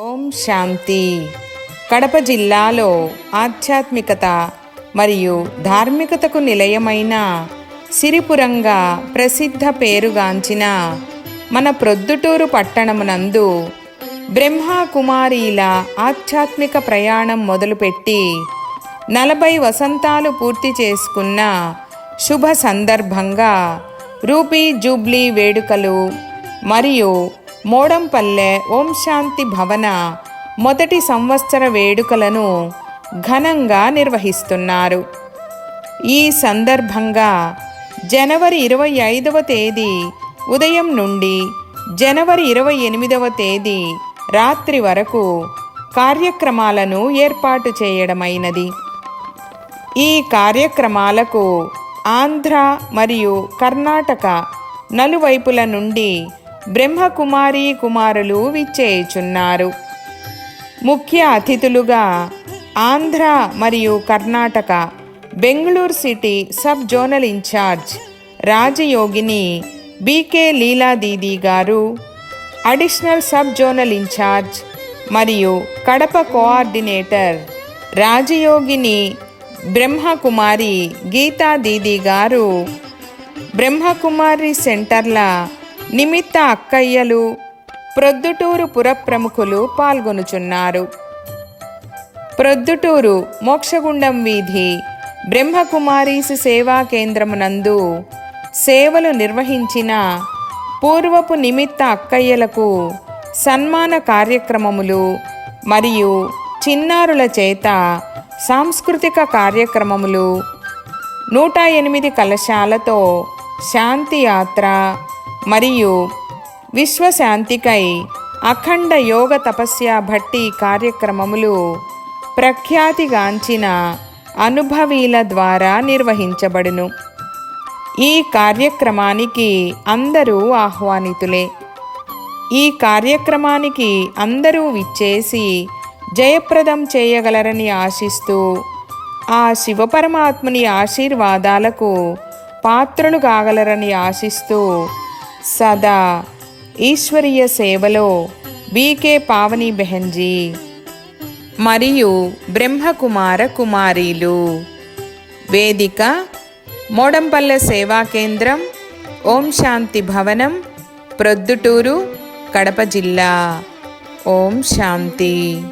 ఓం శాంతి. కడప జిల్లాలో ఆధ్యాత్మికత మరియు ధార్మికతకు నిలయమైన సిరిపురంగా ప్రసిద్ధ పేరుగాంచిన మన ప్రొద్దుటూరు పట్టణమునందు బ్రహ్మకుమారీల ఆధ్యాత్మిక ప్రయాణం మొదలుపెట్టి నలభై వసంతాలు పూర్తి చేసుకున్న శుభ సందర్భంగా రూపీ జూబ్లీ వేడుకలు మరియు మోడంపల్లె ఓం శాంతి భవన మొదటి సంవత్సర వేడుకలను ఘనంగా నిర్వహిస్తున్నారు. ఈ సందర్భంగా జనవరి ఇరవై ఐదవ తేదీ ఉదయం నుండి జనవరి ఇరవై ఎనిమిదవ తేదీ రాత్రి వరకు కార్యక్రమాలను ఏర్పాటు చేయడమైనది. ఈ కార్యక్రమాలకు ఆంధ్ర మరియు కర్ణాటక నలువైపుల నుండి బ్రహ్మకుమారి కుమారులు విచ్చేయుచున్నారు. ముఖ్య అతిథులుగా ఆంధ్ర మరియు Karnataka Bengaluru city sub zonal incharge Rajayogini BK Leeladidi గారు అడిషనల్ సబ్ జోనల్ ఇన్ఛార్జ్ మరియు కడప కోఆర్డినేటర్ రాజయోగిని బ్రహ్మకుమారి గీతా దీదీ గారు బ్రహ్మకుమారి సెంటర్ల నిమిత్త అక్కయ్యలు ప్రొద్దుటూరు పురప్రముఖులు పాల్గొనుచున్నారు. ప్రొద్దుటూరు మోక్షగుండం వీధి బ్రహ్మకుమారీస్ సేవా కేంద్రమునందు సేవలు నిర్వహించిన పూర్వపు నిమిత్త అక్కయ్యలకు సన్మాన కార్యక్రమములు మరియు చిన్నారుల చేత సాంస్కృతిక కార్యక్రమములు నూట ఎనిమిది కలశాలతో శాంతియాత్ర మరియు విశ్వశాంతికై అఖండ యోగ తపస్య భట్టి కార్యక్రమములు ప్రఖ్యాతిగాంచిన అనుభవీల ద్వారా నిర్వహించబడును. ఈ కార్యక్రమానికి అందరూ ఆహ్వానితులే. ఈ కార్యక్రమానికి అందరూ విచ్చేసి జయప్రదం చేయగలరని ఆశిస్తూ ఆ శివపరమాత్ముని ఆశీర్వాదాలకు పాత్రలు కాగలరని ఆశిస్తూ సదా ఈశ్వరీయ సేవలో బీకే పావని బెహన్జీ. మరియు బ్రహ్మకుమార కుమారీలు. వేదిక మోడంపల్లె సేవా కేంద్రం ఓం శాంతి భవనం ప్రొద్దుటూరు కడప జిల్లా. ఓం శాంతి.